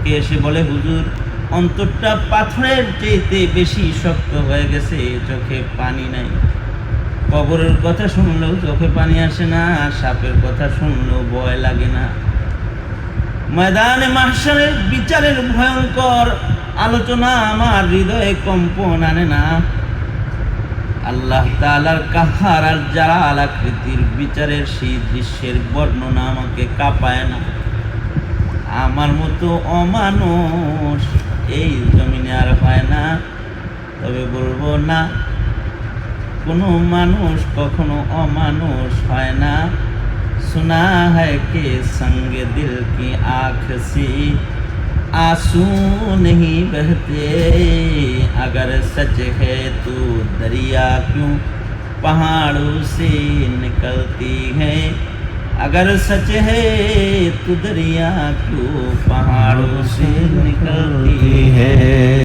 ঢুকে এসে বলে হুজুর অন্তরটা পাথরের চেয়েতে বেশি শক্ত হয়ে গেছে চোখে পানি নাই কবরের কথা শুনলেও চোখে পানি আসে না সাপের কথা শুনলেও ভয় লাগে না ময়দানে মাহসারের বিচারের ভয়ঙ্কর আলোচনা আমার হৃদয়ে কম্পন আনে না আল্লাহ তালার কাহার আর জালাল আকৃতির বিচারের সেই দৃশ্যের বর্ণনা আমাকে কাঁপায় না আমার মতো অমানুষ এই জমিনে আর পায় না তবে বলবো না কোনো মানুষ কখনো অমানুষ পায় না শোনা है कि संग दिल की आंख सी आंसू नहीं बहते अगर सच है तू دریا क्यों पहाड़ से निकलती है अगर सच है तो दरिया क्यों पहाड़ों से निकलती है